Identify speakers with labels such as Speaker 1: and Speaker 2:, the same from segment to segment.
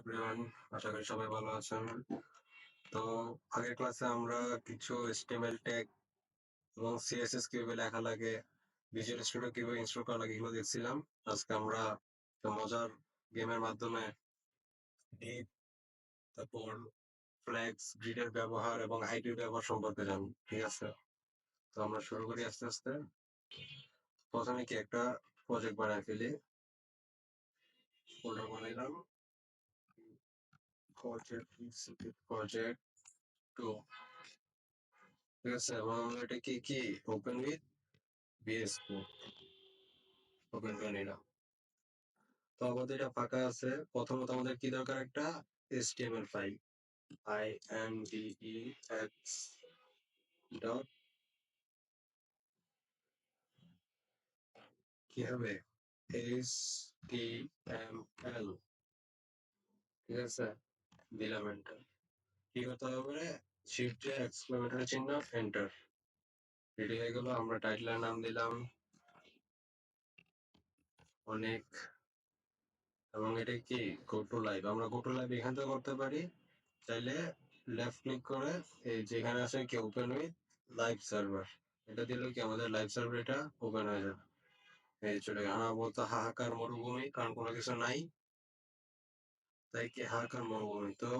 Speaker 1: Everyone আশা করি সবাই ভালো আছেন। তো আগের ক্লাসে আমরা কিছু HTML ট্যাগ এবং CSS কীভাবে লেখা লাগে ভিজুয়াল স্টুডিও কীভাবে ইনস্টল করা লাগে এগুলো দেখছিলাম। আজকে আমরা মজার গেমের মাধ্যমে ডিপ তারপর ফ্ল্যাগস গ্রিডের ব্যবহার এবং আইডির ব্যবহার সম্পর্কে জানি ঠিক আছে? তো আমরা শুরু করি আস্তে আস্তে। প্রথমে কি একটা প্রজেক্ট বানায় ফেলি। ফোল্ডার বানাইলাম। Project project টু ঠিক আছে আমরা এটা কি কি open with VS code open করে নিলাম তো আমাদের এটা ফাঁকা আছে। প্রথমত আমাদের কি দরকার একটা? HTML file I N D E X dot কি হবে? এইচ টি এম এল ঠিক আছে? দিলাম এন্টার কি করতে হবে শিফট এক্সক্লেমেটর চিহ্ন এন্টার রেডি হয়ে গেল, আমরা টাইটেলের নাম দিলাম। অনেক। এবং এটা কি? গো টু লাইভ আমরা গো টু লাইভ এখান থেকে করতে পারি। চাইলে লেফট ক্লিক করে এই যেখানে আছে কি ওপেন উইথ লাইভ সার্ভার এটা দিলে কি আমাদের লাইভ সার্ভার এটা ওপেন হয়ে যাবে। এই চলে গেল। আমার বলতো হাহাকার মরুভূমি, কারণ কোনো কিছু নাই। তাই কি হাহাকার মরুভূমি তো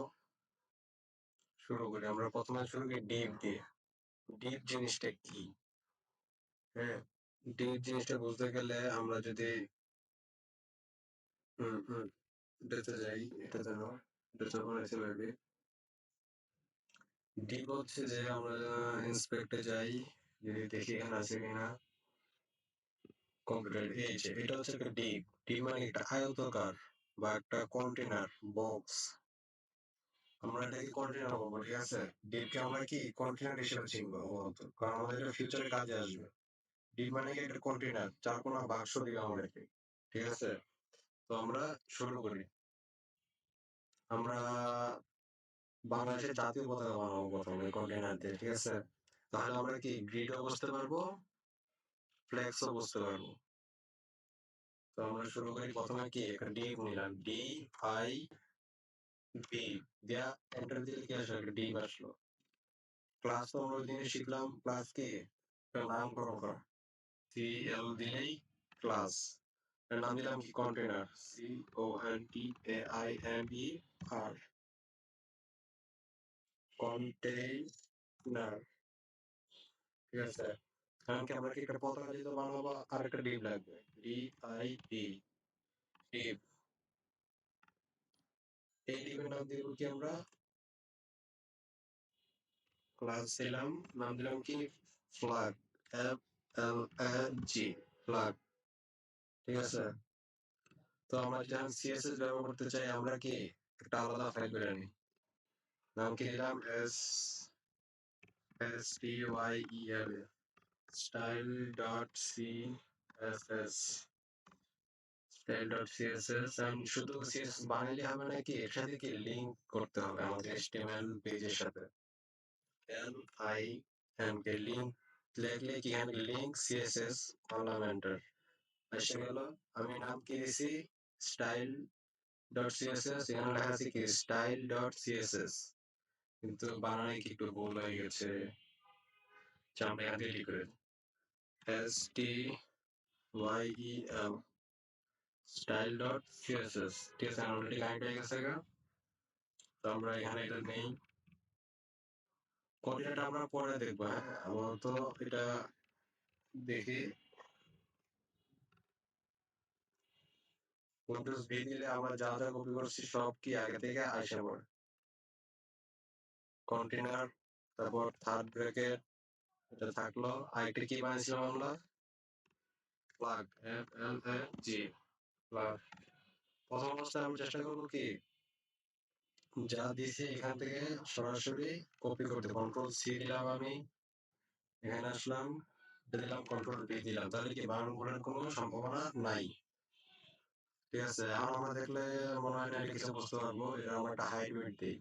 Speaker 1: শুরু করি। আমরা প্রথমে শুরু করি ডিপ দিয়ে। ডিপ জিনিসটা কি? হ্যাঁ ডিপ জিনিসটা বুঝতে গেলে আমরা যদি হুম হুম এটাতে যাই এটাতে না এটাতে পারবি ডিপ হচ্ছে যে আমরা ইন্সপেক্টে যাই, যদি দেখি এখানে আছে কিনা। কম্পিউটার এই যে, এটা হচ্ছে একটা ডিপ। ডিপ মানে একটা আয়তকার। বা একটা কন্টেনার বক্স আমরা এটাকে কন্টেনার বলব, ঠিক আছে? ডিপকে আমরা কি? কন্টেনার হিসেবে চিনবো কারণ আমাদের এটা ফিউচারে কাজে আসবে। ডিপ মানে কি একটা কন্টেনার চার কোনো বাক্স দিবে আমাদেরকে, ঠিক আছে? তো আমরা শুরু করি। আমরা বাংলাদেশের জাতীয় পতাকা বানাবো প্রথমে কন্টেনার দিয়ে, ঠিক আছে? তাহলে আমরা কি গ্রিডও বুঝতে পারব? ফ্লেক্সও বুঝতে পারব। তো আমরা শুরু করি। প্রথমে কি? একটা ডিপ নিলাম। ডি আই বি দিয়া এন্টার দিলে কি আসলো? ডিপ আসলো। ক্লাস তো আমরা দিনে শিখলাম। ক্লাস কি? নামকরণ করা। সি এল দিলেই ক্লাস নাম দিলাম কি? Container C O N T A I N E R container ঠিক আছে? কারণ কি আমরা একটা পতাকা যেহেতু বানাবো আর একটা ডিপ লাগবে? ডি আই পি ডিপ এই ডিপের নাম দিব কি আমরা? ক্লাস দিলাম, নাম দিলাম কি? Flag F L G flag ঠিক আছে? তো আমরা যখন সিএসএস ব্যবহার করতে চাই, আমরা কি একটা আলাদা ফাইল করে নিই নাম কি দিলাম? S S T Y E L dot CSS and শুধু সিএসএস বানাইলে হবে না কি, এর সাথে কি লিংক করতে হবে আমাদের এইচটিএমএল পেজের সাথে? L I M K link লিখলে কি এখানে লিংক সিএসএস পার্লামেন্টার এসে গেল, আমি নাম কি দিছি? স্টাইল ডট সিএসএস এখানে লেখা আছে কি? স্টাইল ডট সিএসএস কিন্তু বানানে কি একটু ভুল হয়ে গেছে। আমরা এখান থেকে লিখে S T Y E L style dot CSS ঠিক আছে অলরেডি লাইন হয়ে গেছে গা। তো আমরা এখানে এটা নেই। কপিটা আমরা পরে দেখব হ্যাঁ? আপাতত এটা দেখি। উইন্ডোজ ভি দিলে আমরা যা যা কপি করছি সব কি আগে থেকে আসে পড়ে কন্টেনার তারপর থার্ড ব্র্যাকেট এটা থাকল আরেকটা কি বানিয়েছিলাম আমরা? Flag F L A G flag প্রথম অবস্থায় আমরা চেষ্টা করব কি? যা দিয়েছি এখান থেকে সরাসরি কপি করতে কন্ট্রোল সি দিলাম আমি। এখানে আসলাম দিলাম কন্ট্রোল বি দিলাম। তাহলে কি বানান ভুলের কোনো সম্ভাবনা নাই? ঠিক আছে, এখন আমরা দেখলে মনে হয় না কিছু বুঝতে পারব এটা আমরা একটা হাইব্রিড দিই।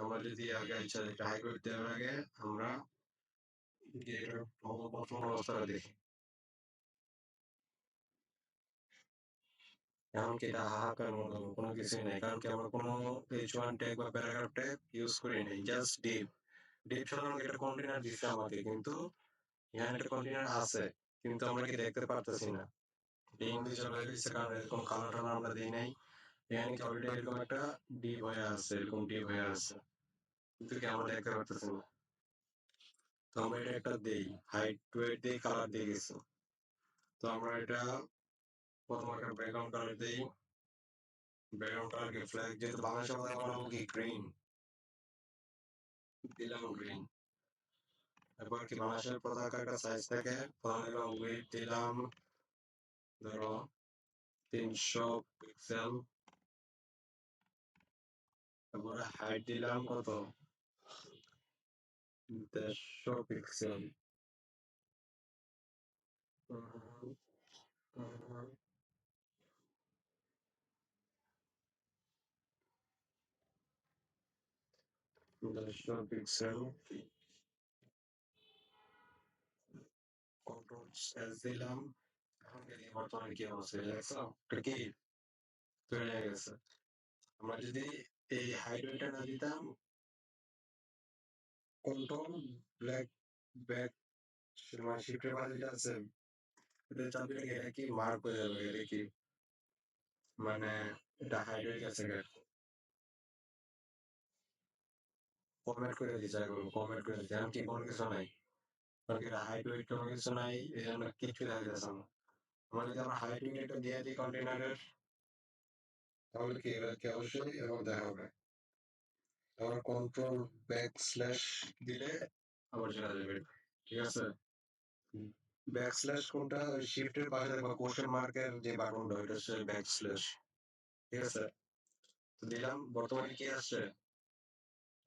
Speaker 1: আমরা যদি আগে ইচ্ছা একটা হাইব্রিড দেওয়ার আগে আমরা এটার প্রথম অবস্থাটা দেখি এখন কি এটা হাহাকার মতো কোনো কিছুই নাই কারণ কি আমরা কোনো এইচ ওয়ান ট্যাগ বা প্যারাগ্রাফ ট্যাগ ইউজ করি নাই জাস্ট ডিপ ডিপ সাধারণত একটা কন্টেনার দিচ্ছে আমাকে কিন্তু এখানে একটা কন্টেনার আছে কিন্তু আমরা কি দেখতে পারতেছি না ইংলিশ চলে গেছে কারণ এরকম কালার টালার আমরা দিই নাই এখানে কি অলরেডি এরকম একটা ডিপ হয়ে আছে এরকম ডিপ হয়ে আছে তো আমরা এটা একটা দেই হাইট ওয়েট দিয়ে কালার দিয়ে গেছি। তো আমরা এটা প্রথম একটা ব্যাকগ্রাউন্ড কালার দেই। ব্যাকগ্রাউন্ড কালার কি ফ্ল্যাগ যেহেতু বাংলাদেশের মধ্যে বানাবো কি গ্রিন দিলাম গ্রিন এরপর কি বাংলাদেশের পতাকা একটা সাইজ থাকে দিলাম ওয়েট দিলাম, ধরো তিনশো পিক্সেল তারপরে হাইট দিলাম কত? দেড়শো পিক্সেল দেড়শো পিক্সেল কন্ট্রোল এস দিলাম এখন দেখি বর্তমানে কি অবস্থা দেখছ এটা কি তৈরি হয়ে গেছে আমরা যদি এই হাইড্রোটা না দিতাম কন্ট্রোল, ব্ল্যাক ব্যাক মানে শিফটের পাশে আছে এটা চাপ দিলে কি এটা কি মার্ক হয়ে যাবে এটা কি? মানে এটা হাইড্রোলিক আছে কমেন্ট করে চাই করব কমেন্ট করে এমন কি কোনো কিছু নাই? কারণ এটা হাইড্রোলিক কোনো কিছু নাই, এই জন্য কিছু দেখা যাচ্ছে না। আমরা হাইড্রোলিক এটা দিয়ে দিই কন্টেনারের তাহলে কি এবার কি অবশ্যই এরকম দেখা হবে? আবার কন্ট্রোল ব্যাক স্ল্যাশ দিলে আবার চলে যাবে। ঠিক আছে? ব্যাক স্ল্যাশ কোনটা? শিফটের পাশে দেখবা কোশ্চেন মার্কের যে বাটনটা ওইটা হচ্ছে ব্যাক স্ল্যাশ ঠিক আছে? তো দিলাম বর্তমানে কি আসছে?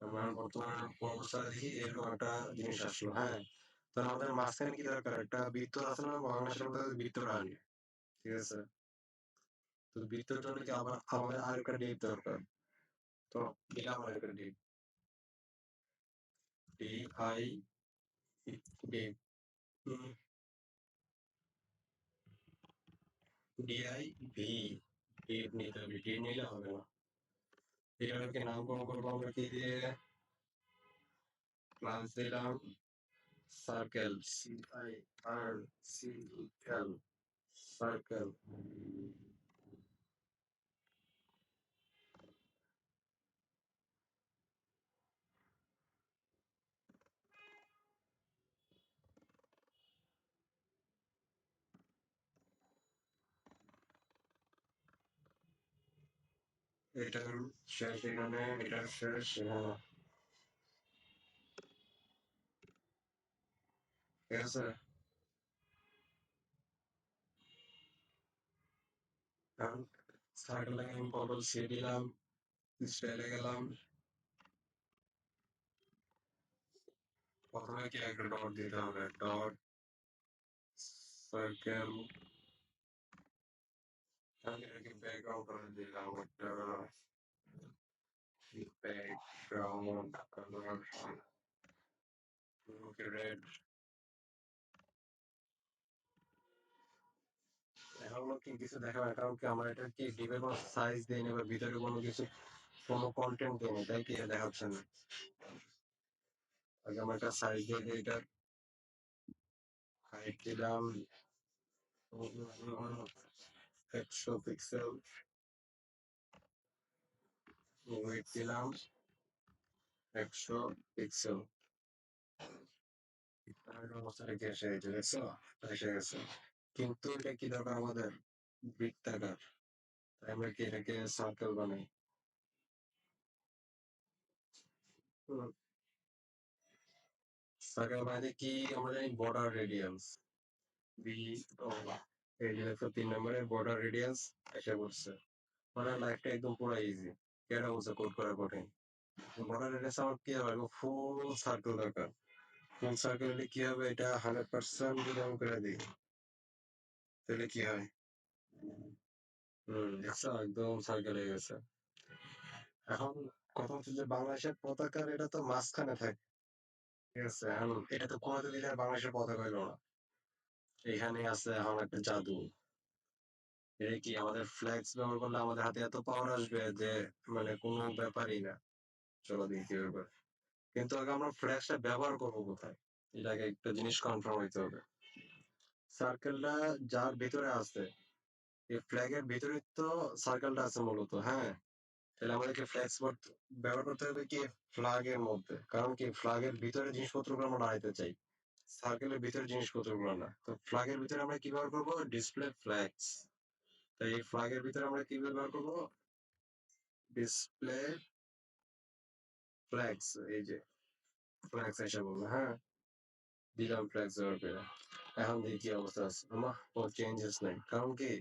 Speaker 1: আমরা বর্তমানে অবস্থা দেখি এরকম একটা জিনিস আসলো হ্যাঁ? তো আমাদের মাঝখানে কি দরকার? একটা বৃত্ত আছে না বাংলাদেশের মধ্যে বৃত্তটা আনি ঠিক আছে? তো বৃত্তর জন্য কি আবার আমাদের আর একটা ডিপ দরকার। তো দিলাম আর একটা div D I div D I V div নিতে হবে ডিপ নিলে হবে না এটাকে নামকরণ করব আমরা কি দিয়ে ক্লাস দিলাম circle C I R C L circle এটার শেষ এখানে এটার শেষ এখানে ঠিক আছে এখন সার্কেলটাকে আমি কন্ট্রোল সি দিলাম স্টাইলে গেলাম প্রথমে কি একটা ডট দিতে হবে ডট সার্কেল আমি এটাকে ব্যাকগ্রাউন্ড করে দিলাম একটা ব্যাকগ্রাউন্ড কালার ওকে রেড এখন কি কিছু দেখাবে না কারণ কি আমরা এটা কি ডিপের কোনো সাইজ দেয়নি বা ভিতরে কোনো কিছু কোনো কন্টেন্ট দেয়নি তাই কি এটা দেখাচ্ছে না আগে আমরা একটা সাইজ দিয়ে দিই এটা হাইট দিলাম একশো পিক্সেল ওয়েট দিলাম একশো পিক্সেল কিন্তু এটা কি দরকার আমাদের বৃত্তাকার? তাই আমরা কি এটাকে সার্কেল বানাই? সার্কেল বানাইতে কি? আমরা বর্ডার রেডিয়াস বি মানে তাহলে কি হয়? হম, দেখছ, একদম সার্কেল হয়ে গেছে। এখন কথা হচ্ছে যে বাংলাদেশের পতাকার এটা তো মাঝখানে থাকে। ঠিক আছে, এখন এটা তো কোনোতে দিলে বাংলাদেশের পতাকা হইল না। এখানে আছে এখন একটা জাদু। এটা কি আমাদের ফ্লেক্স ব্যবহার করলে আমাদের হাতে এত পাওয়ার আসবে যে মানে কোনো ব্যাপারই না। চলো দেখি করে। কিন্তু আগে আমরা ফ্লেক্সটা ব্যবহার করব কোথায়? এটা আগে একটা জিনিস কনফার্ম হইতে হবে। সার্কেলটা যার ভিতরে আছে, এই ফ্ল্যাগের ভিতরে তো সার্কেলটা আছে মূলত হ্যাঁ? তাহলে আমাদেরকে ফ্ল্যাক্স ব্যবহার করতে হবে কি? ফ্ল্যাগের মধ্যে। কারণ কি? ফ্ল্যাগের ভিতরে জিনিসপত্রগুলো আমরা লাগাইতে চাই। সার্কেলের ভিতরে জিনিসপত্রগুলো না? তো ফ্ল্যাগের ভিতরে আমরা কি ব্যবহার করব? ডিসপ্লে ফ্ল্যাক্স তাই এই ফ্ল্যাগের ভিতরে আমরা কি ব্যবহার করব? ডিসপ্লে ফ্ল্যাক্স এই যে ফ্ল্যাক্স এসে বলব হ্যাঁ? দিলাম ফ্ল্যাক্স ব্যবহার করে এখন দেখি কি অবস্থা আছে। আমার কোনো চেঞ্জেস নাই। কারণ কি?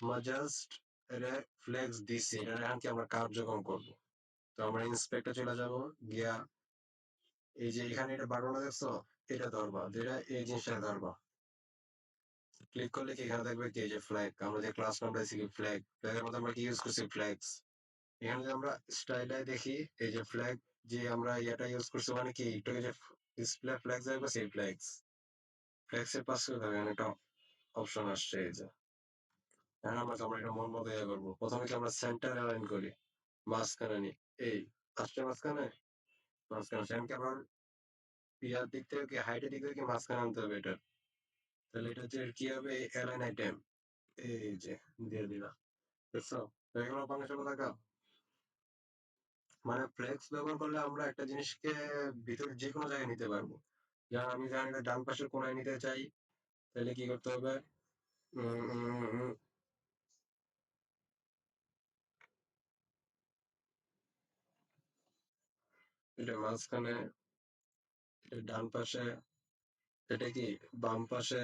Speaker 1: আমরা জাস্ট এটা ফ্লেক্স দিছি। এটা এখন কি আমরা কার্যক্রম করব? তো আমরা ইন্সপেক্টে চলে যাব। গিয়া এই যে এখানে এটা বাটনটা দেখছ? এটা ধরবা যেটা এই জিনিসটা ধরবা ক্লিক করলে কি এখানে দেখবে কি এই যে ফ্ল্যাগ আমরা যে ক্লাস নামটা দিছি ফ্ল্যাগ ফ্ল্যাগের মধ্যে আমরা কি ইউজ করছি? ফ্ল্যাগস এখানে যে আমরা স্টাইলে দেখি এই যে ফ্ল্যাগ যে আমরা এটা ইউজ করছি মানে কি? একটু যে ডিসপ্লে ফ্ল্যাগ যাবে সেই ফ্ল্যাগস ফ্ল্যাগস এর পাশে এখানে একটা অপশন আসছে এই যে। এখন আমরা আমরা এটা মন মতো ইয়ে করব। প্রথমে কি আমরা সেন্টার অ্যালাইন করি? মাঝখানে নি এই আসছে মাঝখানে? মাঝখানে সেখানে আবার ইয়ার দিক থেকে হাইটের দিক থেকে মাঝখানে আনতে হবে এটা? তাহলে এটা হচ্ছে কি হবে? অ্যালাইন আইটেম এই যে, দিয়ে দিলাম। বুঝছ এগুলো বাংলাদেশের কথা মানে ফ্লেক্স ব্যবহার করলে আমরা একটা জিনিসকে ভিতরে যে কোনো জায়গায় নিতে পারব। যেমন আমি জানি এটা ডান পাশের কোনায় নিতে চাই, তাহলে কি করতে হবে? এটা মাঝখানে এটা ডান পাশে এটা কি? বাম পাশে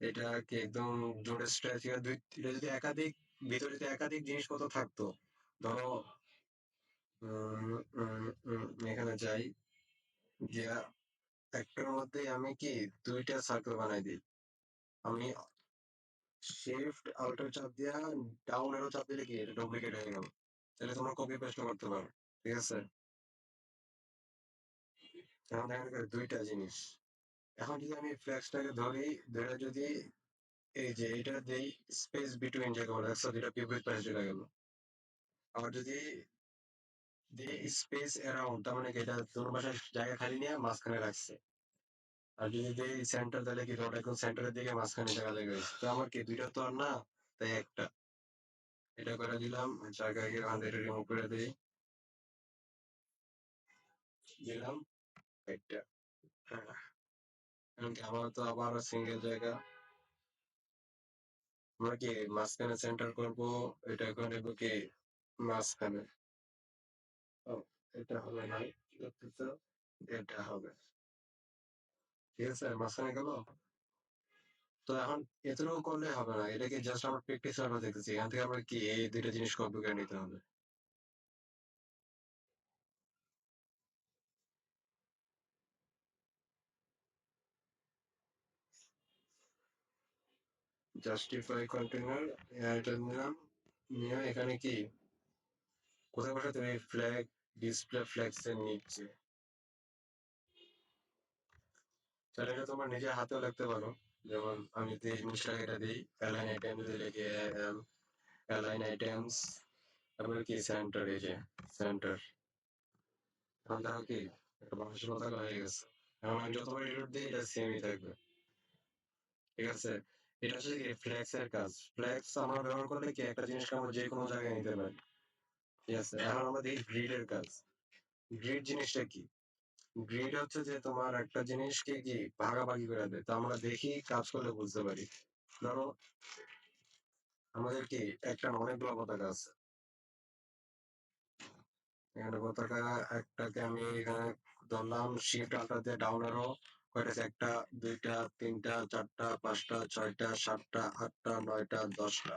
Speaker 1: এটা কি একদম জোরে স্ট্রেচ দুই, এটা যদি একাধিক, ভিতরে যদি একাধিক জিনিসপত্র থাকতো, ধরো এখানে যাই, গিয়া একটার মধ্যে আমি কি দুইটা সার্কেল বানাই দিই। আমি শিফট আল্টার চাপ দিয়া ডাউন চাপ দিলে কি? এটা ডুপ্লিকেট হয়ে গেল। তাহলে তোমরা কপি পেস্ট করতে পারো, ঠিক আছে? এখন দেখেন এখানে দুইটা জিনিস। এখন যদি আমি ফ্লেক্সটাকে ধরি, ধরে যদি এই যে এটা দেই স্পেস বিটুইন যে বলে একশো দুইটা বিপরীত পাশে চলে গেল। আবার যদি দিই স্পেস অ্যারাউন্ড তার মানে এটা তোর বাসায় জায়গা খালি নিয়ে মাঝখানে রাখছে। আর যদি দিই সেন্টার তাহলে কি ওটা এখন সেন্টারের দিকে, মাঝখানে জায়গা লেগে গেছে তো আমার কি দুইটা তো আর না, তাই একটা। এটা করে দিলাম জায়গাকে রিমুভ করে দিই। দিলাম। কি আমার তো আবার সিঙ্গেল জায়গা আমরা কি মাঝখানে সেন্টার করব এটা কি মাঝখানে এটা হবে না এটা হবে ঠিক আছে মাঝখানে গেল তো এখন এতটুকু করলে হবে না, এটাকে জাস্ট আমরা প্র্যাকটিস আমরা দেখতেছি। এখান থেকে আমরা কি এই দুইটা জিনিস কপি নিতে হবে? জাস্টিফাই কন্টেনার এটা নিলাম নিয়ে এখানে কি? কোথায় বসাতে হবে ফ্ল্যাগ ডিসপ্লে ফ্ল্যাগস এর নিচে তাহলে এটা তোমার নিজের হাতেও লিখতে পারো। যেমন আমি যদি এই জিনিসটাকে এটা দিই অ্যালাইন আইটেম যদি লিখি অ্যালাইন আইটেমস তারপরে কি? সেন্টার এই যে সেন্টার এখন দেখো কি একটা বাংলাদেশের পতাকা হয়ে গেছে। এখন আমি যতবার এডিট দিই, এটা সেমই থাকবে। ঠিক আছে? এটা হচ্ছে কি ফ্লেক্স এর কাজ। ফ্লেক্স আমরা ব্যবহার করলে কি একটা জিনিসকে আমরা যে কোনো জায়গায় নিতে পারি। আছে? এখন আমরা দেখি গ্রিড এর কাজ। গ্রিড জিনিসটা কি? গ্রিড হচ্ছে যে তোমার একটা জিনিসকে কি ভাগাভাগি করে দেয়। তো আমরা দেখি, কাজ করলে বুঝতে পারি। ধরো, আমাদের কি একটা অনেকগুলো পতাকা আছে। এখানে পতাকা, একটাকে আমি এখানে ধরলাম শিফট আল্টার দিয়ে ডাউন আরও কয়টা একটা, দুইটা, তিনটা, চারটা, পাঁচটা, ছয়টা, সাতটা, আটটা, নয়টা, দশটা।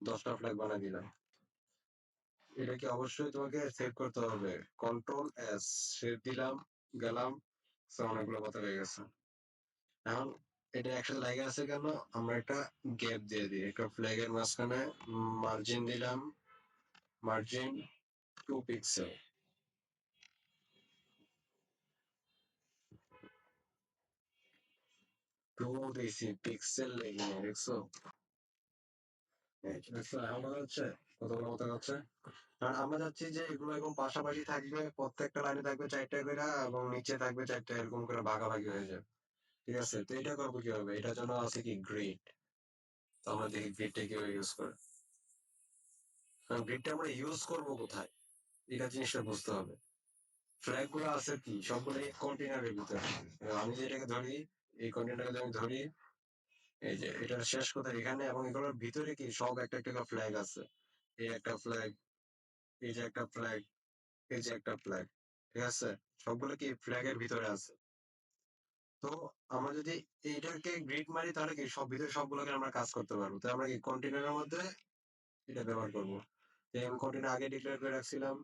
Speaker 1: দশটা ফ্ল্যাগ বানিয়ে দিলাম। এটাকে অবশ্যই তোমাকে সেভ করতে হবে? কন্ট্রোল এস সেভ দিলাম, গেলাম অনেকগুলো কথা হয়ে গেছে। এখন এটা একসাথে লাগে আছে কেন? আমরা একটা গ্যাপ দিয়ে দিই। একটা ফ্ল্যাগের মাঝখানে মার্জিন দিলাম। মার্জিন টু পিক্সেল টু দিছি পিক্সেল লেগে দেখছ এই যে দেখছ এখন বোঝা লাইনে থাকবে চারটা করে, এবং নিচে থাকবে চারটা ভাগাভাগি হয়ে যাবে। এটা করব এটার জন্য আছে কি? গ্রিড তো গ্রিডটা কীভাবে ইউজ করে। গ্রিডটা আমরা ইউজ করব কোথায়? এটা জিনিসটা বুঝতে হবে। ফ্ল্যাগগুলো আছে কি? সবগুলো কন্টেনারের ভিতরে। আমি যেটাকে ধরি এই কন্টেনারকে আমি ধরি। এই যে, এটা শেষ কোথায় এখানে এবং এগুলোর ভিতরে কি? সব একটা একটা ফ্ল্যাগ আছে। এই একটা ফ্ল্যাগ এই যে একটা ফ্ল্যাগ এই যে একটা ফ্ল্যাগ ঠিক আছে? সবগুলো কি ফ্ল্যাগের ভিতরে আছে? তো আমরা যদি এইটাকে গ্রিড মারি, তাহলে কি সব ভিতরে সবগুলোকে আমরা কাজ করতে পারব? তো আমরা কি কন্টেনারের মধ্যে এটা ব্যবহার করব? আমি কন্টেনার আগে ডিক্লেয়ার করে রাখছিলাম।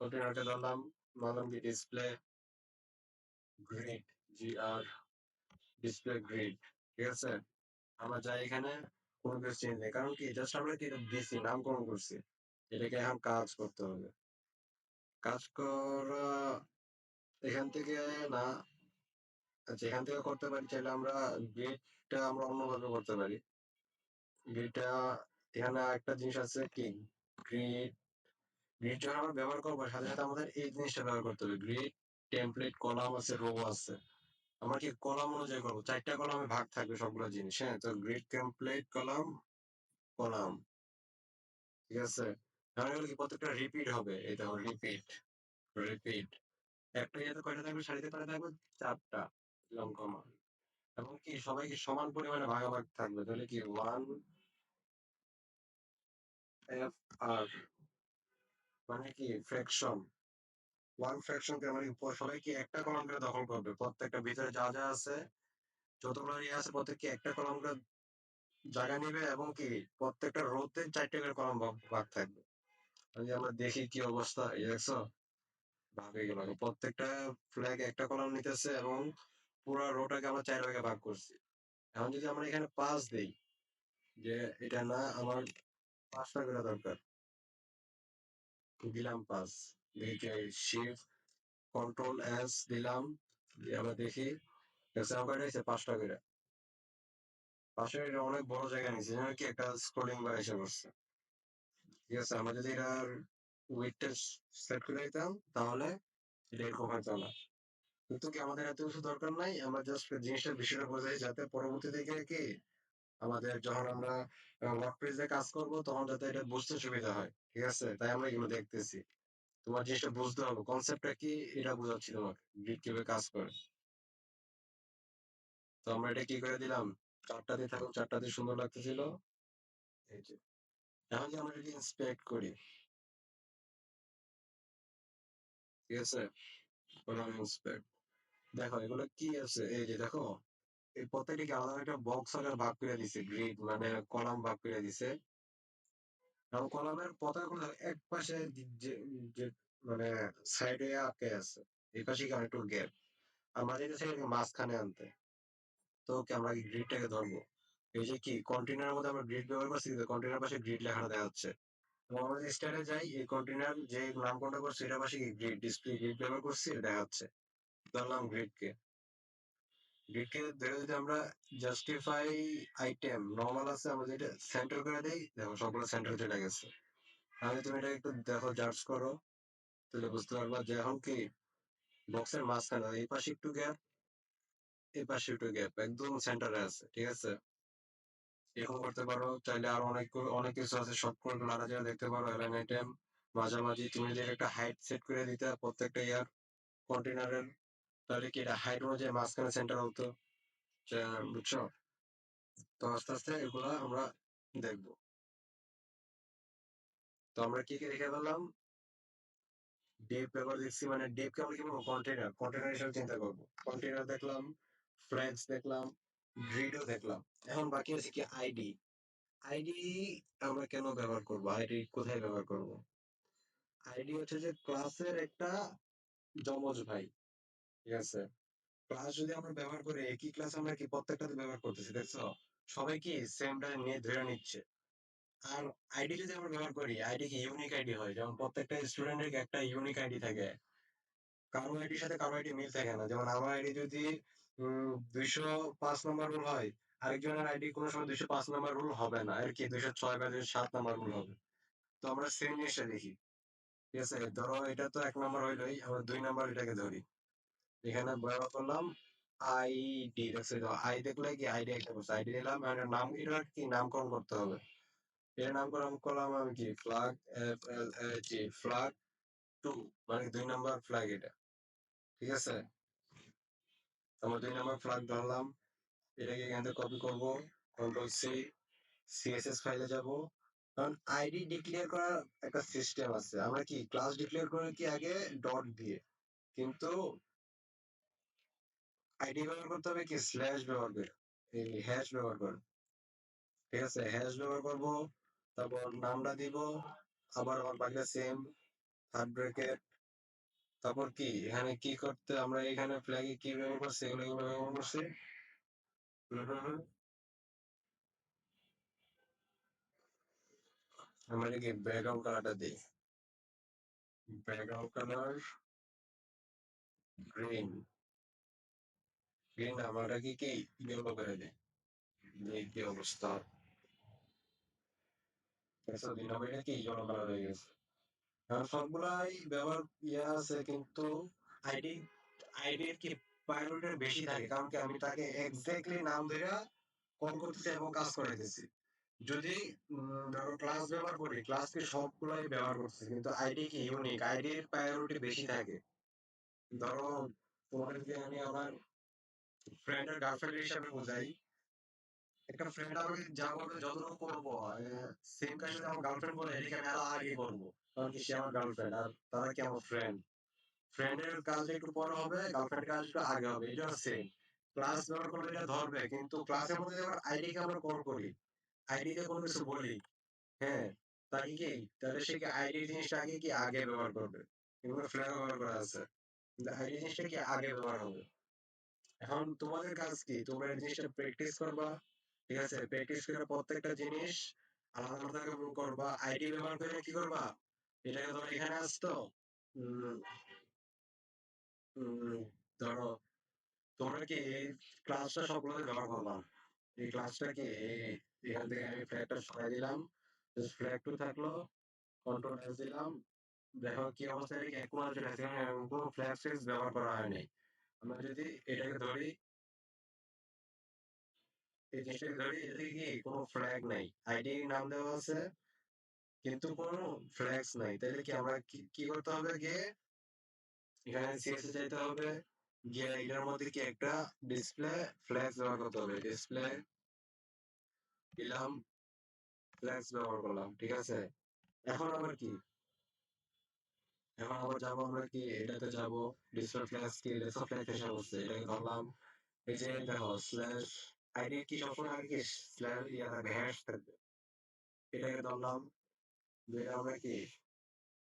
Speaker 1: কন্টেনারটা ধরলাম বললাম কি display grid G R display grid ঠিক আছে? আমরা যাই এখানে কোনো কিছু চেঞ্জ নেই। কারণ কি? জাস্ট আমরা কি দিছি? নামকরণ করছি। এটাকে এখন কাজ করতে হবে। কাজ করা এখান থেকে না আচ্ছা এখান থেকে করতে পারি, চাইলে আমরা গ্রিডটা আমরা অন্যভাবে করতে পারি। গ্রিডটা এখানে একটা জিনিস আছে কি? গ্রিড গ্রিড যখন আমরা ব্যবহার করব, সাথে সাথে আমাদের এই জিনিসটা ব্যবহার করতে হবে। গ্রিড টেমপ্লেট কলাম আছে রো আছে। আমরা কি কলাম অনুযায়ী করব। চারটা কলামে ভাগ থাকবে সবগুলো জিনিস হ্যাঁ? তো গ্রিড টেমপ্লেট কলাম কলাম। ঠিক আছে? তাহলে কি প্রত্যেকটা রিপিট হবে? রিপিট রিপিট একটা কয়টা থাকবে? সারিতে কয়টা থাকবে চারটা দিলাম কমা এবং কি, সবাই কি সমান পরিমাণে ভাগাভাগ থাকবে? তাহলে কি ওয়ান এফ আর মানে কি ফ্র্যাকশন ওয়ান ফ্র্যাকশন কে মানে সবাই কি একটা কলাম করে দখল করবে। প্রত্যেকটা ভিতরে যা যা আছে যতগুলো ইয়ে আছে প্রত্যেককে একটা কলাম করে জায়গা নেবে এবং কি প্রত্যেকটা রোতে চারটে করে কলাম ভাগ থাকবে। আমি আমরা দেখি কি অবস্থা দেখছ? ভাগ হয়ে গেল। প্রত্যেকটা ফ্ল্যাগ একটা কলাম নিতেছে এবং পুরো রোটাকে আমরা চার ভাগে ভাগ করছি। এখন যদি আমরা এখানে পাঁচ দেই, যে এটা না, আমার পাঁচটা করে দরকার। দিলাম পাঁচ। শিফট কন্ট্রোল এস দিলাম দেখি তাহলে এটা এরকম কিন্তু কি আমাদের দরকার নাই? আমরা জাস্ট জিনিসটা বিষয়টা বোঝাই যাতে পরবর্তীতে গিয়ে কি আমাদের যখন আমরা কাজ করব, তখন যাতে এটা বুঝতে সুবিধা হয়। ঠিক আছে? তাই আমরা এগুলো দেখতেছি। তোমার জিনিসটা বুঝতে হবে। কনসেপ্টটা কি, এটা বোঝাচ্ছি তোমাকে। গ্রিড কীভাবে কাজ করে। তো আমরা এটা কি করে দিলাম? চারটা দিয়ে থাকুক দিয়ে সুন্দর লাগতেছিল। এখন আমরা এটা ইন্সপেক্ট করি। ঠিক আছে? ইন্সপেক্ট দেখো, এগুলো কি আছে? এই যে, দেখো, এই প্রত্যেকটিকে আলাদা একটা বক্স আকার ভাগ করে দিছে। গ্রিড মানে কলাম ভাগ করে দিছে। এবং কলামের পতাকাগুলো এক পাশে যে মানে সাইডে আটকে আছে, এই পাশে কি অনেকটু গ্যাপ আমরা যেটা সেটাকে মাঝখানে আনতে। তো কি আমরা গ্রিডটাকে ধরবো? এই যে কি কন্টেনারের মধ্যে আমরা গ্রিড ব্যবহার করছি কন্টেনার পাশে গ্রিড লেখাটা যাচ্ছে এবং আমরা যে স্টাইলে যাই, এই কন্টেনার যে নামকরণটা করছি এটার পাশে গ্রিড ডিসপ্লে গ্রিড ব্যবহার করছি এটা দেখা যাচ্ছে ধরলাম গ্রিডকে গ্রিডকে ধরে যদি আমরা জাস্টিফাই আইটেম নর্মাল আছে, আমরা যেটা সেন্টার করে দেই, দেখো সবগুলো সেন্টার চলে গেছে। তাহলে তুমি এটা একটু দেখো জার্জ করো। তাহলে বুঝতে পারবা যে এখন কি? বক্সের মাঝখানে, এই পাশে একটু গ্যাপ এই পাশে একটু গ্যাপ একদম সেন্টারে আছে, ঠিক আছে? এরকম করতে পারো, চাইলে আর অনেক অনেক কিছু আছে সব করে আলাদা জায়গায় দেখতে পারো অ্যালাইন আইটেম মাঝামাঝি, তুমি যদি একটা হাইট সেট করে দিতে, প্রত্যেকটা ইয়ার কন্টেনারের তাহলে কি এটা অনুযায়ী মাঝখানে সেন্টার হতো? বুঝছ? তো আস্তে আস্তে এগুলা আমরা দেখব। তো আমরা কি কি দেখে পেলাম ডেপ ব্যবহার দেখছি মানে ডেপকে আমরা কি কন্টেনার কন্টেনার হিসেবে চিন্তা করব। কন্টেনার দেখলাম ফ্ল্যাগস দেখলাম গ্রিডও দেখলাম। এখন বাকি আছে কি আইডি আইডি আমরা কেন ব্যবহার করব? আইডি কোথায় ব্যবহার করব? আইডি হচ্ছে যে ক্লাসের একটা জমজ ভাই। ঠিক আছে? ক্লাস যদি আমরা ব্যবহার করি, একই ক্লাস আমরা কি প্রত্যেকটাতে ব্যবহার করতেছি, দেখছ? সবাই কি সেমটা নিয়ে ধরে নিচ্ছে। আর আইডি যদি আমরা ব্যবহার করি আইডি কি ইউনিক আইডি হয়? যেমন প্রত্যেকটা স্টুডেন্টের একটা ইউনিক আইডি থাকে। কারও আইডির সাথে কারও আইডি মিল থাকে না। যেমন আমার আইডি যদি দুইশো পাঁচ নম্বর রোল হয়, আরেকজনের আইডি কোনো সময় দুইশো পাঁচ নাম্বার রুল হবে না। আর কি? দুইশো ছয় বা দুইশো সাত নাম্বার রুল হবে। তো আমরা সেম জিনিসটা দেখি। ঠিক আছে? ধরো এটা তো এক নাম্বার হইলোই, আমরা দুই নাম্বার এটাকে ধরি। এখানে ব্যবহার করলাম আইডি দেখছ আই দেখলে কি আইডি একটা করছে আইডি দিলাম আর নাম এটা কি নামকরণ করতে হবে? এর নামকরণ করলাম আমি কি? Flag F L A flag মানে দুই নাম্বার ফ্ল্যাগ এটা। ঠিক আছে? আমরা দুই নাম্বার ফ্ল্যাগ ধরলাম। এটাকে এখান থেকে কপি করব কন্ট্রোল সি সিএসএস ফাইলে যাব। কারণ আইডি ডিক্লেয়ার করার একটা সিস্টেম আছে। আমরা কি ক্লাস ডিক্লেয়ার করি কি আগে? ডট দিয়ে। কিন্তু আইডি ব্যবহার করতে হবে কি স্ল্যাশ ব্যবহার করে? এই হ্যাশ ব্যবহার করে। ঠিক আছে হ্যাশ ব্যবহার করব, তারপর নামটা দিব, আবার আমার বাকিটা সেম থার্ড ব্র্যাকেট তারপর কি, এখানে কি করতে, আমরা এখানে ফ্ল্যাগে কি ব্যবহার করছি, এগুলো ব্যবহার করছি। আমরা কি ব্যাকগ্রাউন্ড কালারটা দিই। ব্যাকগ্রাউন্ড কালার গ্রিন গ্রিন আমরা কি কি ইয়েলো করে দিই এই কি অবস্থা সবগুলাই ব্যবহার আছে কিন্তু আইডি কি বেশি থাকে কারণ কি আমি তাকে এক্স্যাক্টলি নাম ধরে এবং কাজ করাইতেছি যদি ধরো ক্লাস ব্যবহার করি ক্লাস কি সবগুলাই ব্যবহার করতেছি কিন্তু আইডি কি ইউনিক আইডির প্রায়োরিটি বেশি থাকে ধরো তোমাকে যদি আমি আমার ফ্রেন্ডের গার্লফ্রেন্ড হিসাবে বোঝাই। একটা ফ্রেন্ড আমাকে যা করবে যতটুকু করব সেম কাজ যদি আমার গার্লফ্রেন্ড বলে এদিকে আমি আরও আগে করব কারণ সে আমার গার্লফ্রেন্ড আর তারা কি আমার ফ্রেন্ড ফ্রেন্ডের কাজ একটু পরে হবে গার্লফ্রেন্ডের কাজ একটু আগে হবে এটা সেম ক্লাস ব্যবহার করলে এটা ধরবে, কিন্তু ক্লাসের মধ্যে যখন আইডি কে আমরা কল করি আইডি তে কোনো কিছু বলি হ্যাঁ তাকে কি? তাহলে সে কি আইডি জিনিসটা আগে কি আগে ব্যবহার করবে? এগুলো ফ্ল্যাগ ব্যবহার করা আছে। আইডি জিনিসটা কি আগে ব্যবহার হবে? এখন তোমাদের কাজ কি? তোমরা জিনিসটা প্র্যাকটিস করবা, ঠিক আছে? প্র্যাকটিস করে প্রত্যেকটা জিনিস আলাদা আলাদা করে করবা। আইডি ব্যবহার করে কি করবা? এটাকে ধরো এখানে আসতো। ধরো তোমরা কি ক্লাসটা সবগুলোতে ব্যবহার করবা? এই ক্লাসটা কি? এখান থেকে আমি ফ্ল্যাগটা সরাই দিলাম। ফ্ল্যাগ টু থাকল কন্ট্রোল এস দিলাম। দেখো কি অবস্থা এক কোণা কোনো ফ্ল্যাগ ব্যবহার করা হয়নি আমরা যদি এটাকে ধরি, এই জিনিসটাকে ধরি এটাকে কি? কোনো ফ্ল্যাগ নাই। আইডি নাম দেওয়া আছে, কিন্তু কোনো ফ্ল্যাগস নাই। তাহলে কি আমরা কি করতে হবে গিয়ে এখানে সিএসএ যাইতে হবে। গিয়ে এটার মধ্যে কি একটা ডিসপ্লে ফ্ল্যাগস ব্যবহার করতে হবে। ডিসপ্লে দিলাম ফ্ল্যাগস ব্যবহার করলাম, ঠিক আছে? এখন আবার কি? এখন আবার যাব আমরা কি? এটাতে যাব ডিসপ্লে ফ্ল্যাগস কি? লেসো ফ্ল্যাগ এসে বসছে এটাকে ধরলাম এই যে দেখো স্ল্যাশ আইডি কি সবসময় আগে স্ল্যাশ ইয়া থাকবে হ্যাশ থাকবে। এটাকে ধরলাম যে আমরা কি?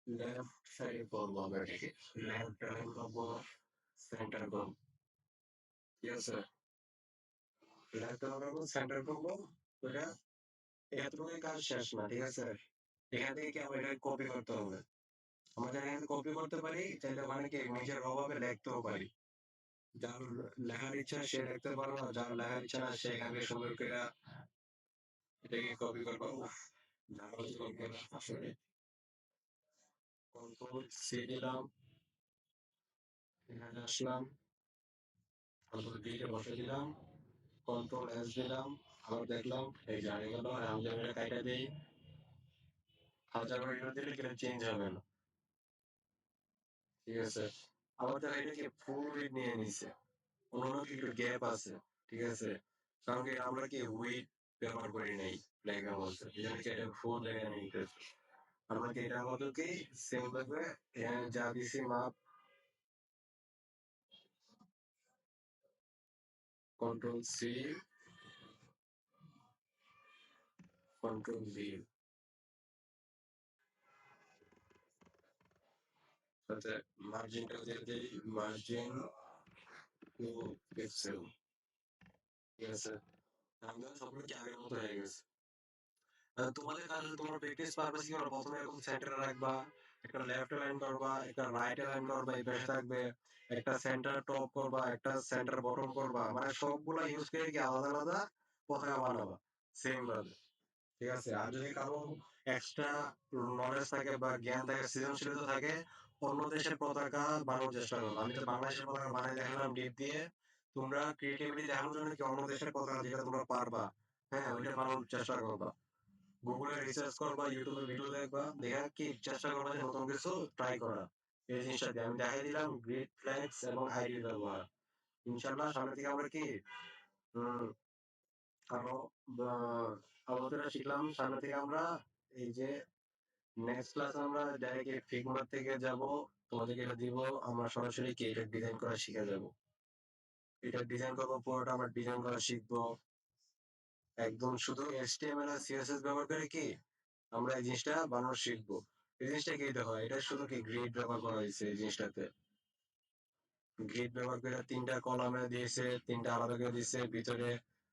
Speaker 1: লেফট সাইডে করব আমরা এটাকে। লেফট টার্ন করব সেন্টার করব। ঠিক আছে? লেফট টার্ন করব সেন্টার করব, ওটা এতটুকুই কাজ শেষ না, ঠিক আছে? এখান থেকে কি আমরা এটা কপি করতে হবে? আমাদের এখানে কপি করতে পারি চাইলে ওখানে কি নিজের অভাবে লিখতেও পারি। যার লেখার ইচ্ছা সে লিখতে পারো না, যার লেখার ইচ্ছা না, সে এখানে সুন্দর করে এটাকে কপি করব ঝামেলা আসলাম। বসে দিলাম। কন্ট্রোল দিলাম। আবার দেখলাম, এই জানে দিই। হাজার দিলে চেঞ্জ হবে না। ঠিক আছে? আবার দেখো এটা কি ফুল নিয়ে নিছে। অন্যান্য একটু গ্যাপ আছে, ঠিক আছে? কারণ কি আমরা কি উইড ব্যবহার করি নাই? কি এটা ফুল নেই আমরা কি কি সেম এখানে যা দিছি মাপ কন্ট্রোল সি কন্ট্রোল ভি মার্জিনটা দিয়ে দিই মার্জিন টু পিক্সেল ঠিক আছে? আমাদের সবগুলো আগের মতো হয়ে গেছে? তোমাদের কাছে তোমার প্র্যাকটিস পারপাস কি করো? প্রথমে এরকম সেন্টারে রাখবা, একটা লেফট লাইন করবা, একটা রাইট লাইন করবা, এই পাশে থাকবে, একটা সেন্টার টপ করবা, একটা সেন্টার বটম করবা মানে সবগুলা ইউজ করে কি আলাদা আলাদা পতাকা বানাবা সেম ভাবে। ঠিক আছে? আর যদি কারও এক্সট্রা নলেজ থাকে বা জ্ঞান থাকে, সৃজনশীলতা থাকে অন্য দেশের পতাকা বানানোর চেষ্টা করব আমি তো বাংলাদেশের পতাকা বানাই দেখালাম ডিপ দিয়ে। তোমরা ক্রিয়েটিভিটি দেখানোর জন্য কি অন্য দেশের পতাকা যেটা তোমরা পারবা? হ্যাঁ ওইটা বানানোর চেষ্টা করবা। গুগলে রিসার্চ করবা ইউটিউবে ভিডিও দেখবা, দেখা কি চেষ্টা করবা যে নতুন কিছু ট্রাই করা এই জিনিসটা দিয়ে। আমি দেখাই দিলাম গ্রিড ফ্লেক্স এবং আইডি ব্যবহার। ইনশাল্লাহ সামনে থেকে আমরা কি আরও আলোচনা শিখলাম। সামনে থেকে আমরা এই যে নেক্সট ক্লাস আমরা ডাইরেক্ট ফিগমার থেকে যাব, তোমাদেরকে এটা দিব, আমরা সরাসরি কি এটা ডিজাইন করা শিখে যাব। এটা ডিজাইন করব, পুরোটা আমরা ডিজাইন করা শিখব। একদম শুধু HTML আর CSS ব্যবহার করে কি, আমরা এই জিনিসটা বানানো শিখব। এই জিনিসটা কি হয় এটা শুধু কি গ্রিড ব্যবহার করা হয়েছে এই জিনিসটাতে। গ্রিড ব্যবহার করে তিনটা কলামে দিয়েছে, তিনটা আলাদা করে দিয়েছে, ভিতরে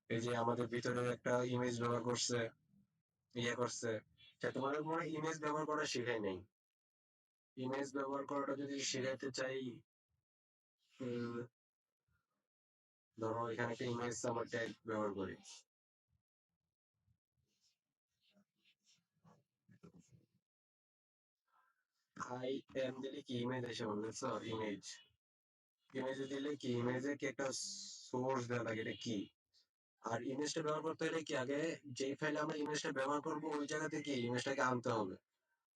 Speaker 1: এই যে আমাদের ভিতরে একটা ইমেজ ব্যবহার করছে ইয়ে করছে। তা তোমাদের মনে ইমেজ ব্যবহার করা শেখাই নাই। ইমেজ ব্যবহার করাটা যদি শেখাতে চাই ধরো এখানে একটা ইমেজ আমার ট্যাগ ব্যবহার করি। আই এম দিলে কি ইমেজ এসে বলবে ইমেজ ইমেজে দিলে কি? ইমেজে কি একটা সোর্স দেওয়া লাগে এটা কি? আর ইমেজটা ব্যবহার করতে হলে কি আগে যে ফাইলে আমরা ইমেজটা ব্যবহার করব, ওই জায়গা থেকে ইমেজটাকে আনতে হবে।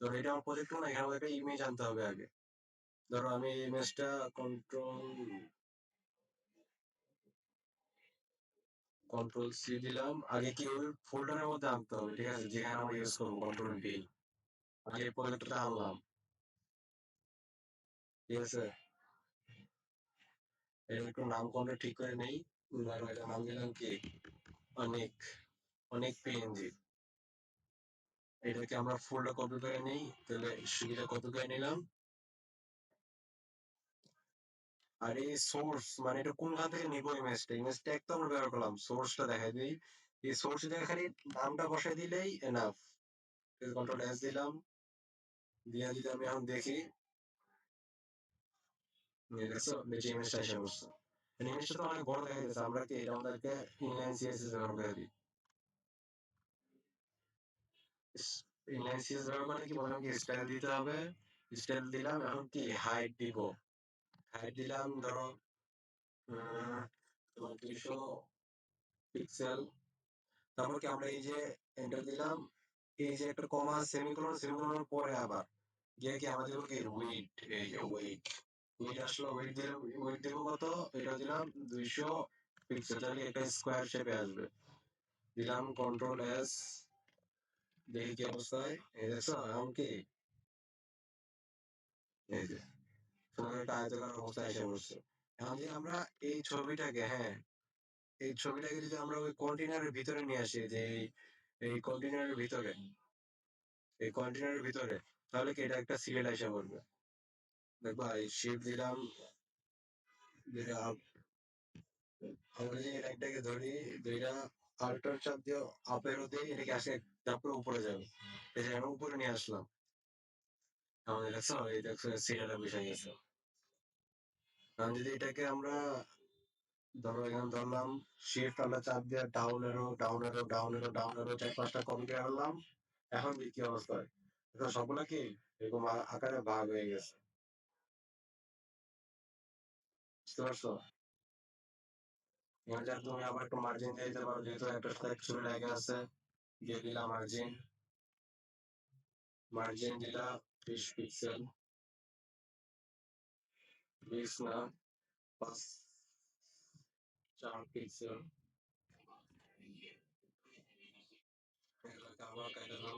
Speaker 1: ধরো এটা আমার প্রজেক্ট না, এখানে একটা ইমেজ আনতে হবে আগে। ধরো আমি ইমেজটা কন্ট্রোল কন্ট্রোল সি দিলাম। আগে কি ওই ফোল্ডারের মধ্যে আনতে হবে, ঠিক আছে? যেখানে আমরা ইউজ করব কন্ট্রোল বি আগে প্রজেক্টটা আনলাম। ঠিক আছে? এর একটু নামকরণটা ঠিক করে নেই। এটা নাম দিলাম কি অনেক অনেক পিএনজি এটাকে আমরা ফোল্ডার কপি করে নেই, তাহলে সুবিধা কপি করে নিলাম? আর এই সোর্স মানে এটা কোনখান থেকে নিব ইমেজটা ইমেজ ট্যাগ তো আমরা ব্যবহার করলাম সোর্সটা দেখাই দিই। এই সোর্স জায়গায় খালি নামটা বসাই দিলেই এনাফ কন্ট্রোল এস দিলাম, দিয়ে যদি আমি এখন দেখি, দেখছ? নিচে ইমেজটা এসে বসছে। ইমেজটা তো অনেক বড় দেখা যাচ্ছে আমরা কি এটা আমাদেরকে ইনলাইন সিএসএস ব্যবহার করে দিই? ইনলাইন সিএসএস ব্যবহার করে কি প্রথমে কি? স্টাইল দিতে হবে। স্টাইল দিলাম, এখন কি? হাইট দিব। হাইট দিলাম, ধরো দুইশো পিক্সেল তারপর কি আমরা এই যে এন্টার দিলাম, এই যে একটা কমা সেমিকোলন সেমিকোলনের পরে আবার গিয়ে কি আমাদের কি? ওয়েট এই যে ওয়েট ওয়েট ওয়েট ওয়েট কত? এটা দিলাম দুইশো পিক্সেল তাহলে শেপে আসবে। দিলাম কন্ট্রোল এস দেখি কি অবস্থায়। এই কি? এই যে আয়তাকার এসে এখন যদি আমরা এই ছবিটাকে হ্যাঁ এই ছবিটাকে যদি আমরা ওই কন্টেনারের ভিতরে নিয়ে আসি, যে এই এই কন্টেনারের ভিতরে, এই কন্টেনারের ভিতরে, তাহলে কি এটা একটা সিরিয়াল এসে পড়বে দিলাম ধরি আল্টার চাপ দিয়ে আপেরও দিই এটাকে আসে তারপরে উপরে যাবে এই যে আমি উপরে নিয়ে আসলাম আমাদের এই দেখছ সিরিয়ালের বিষয় গেছে কারণ যদি এটাকে আমরা ধরো ধরলাম শিফট আমরা চাপ দিয়ে ডাউন এরো ডাউন এরো চার পাঁচটা কম্পিউটার আনলাম এখন কি অবস্থা হয় সবগুলা কি এরকম আকারে ভাগ হয়ে গেছে বুঝতে পারছ তুমি আবার একটু মার্জিন দিয়ে দিতে পারো যেহেতু একটা দিয়ে দিলাম দিলাম বিশ পিক্সেল বিশ না পাঁচ চার পিক্সেল আবার কেটে দাও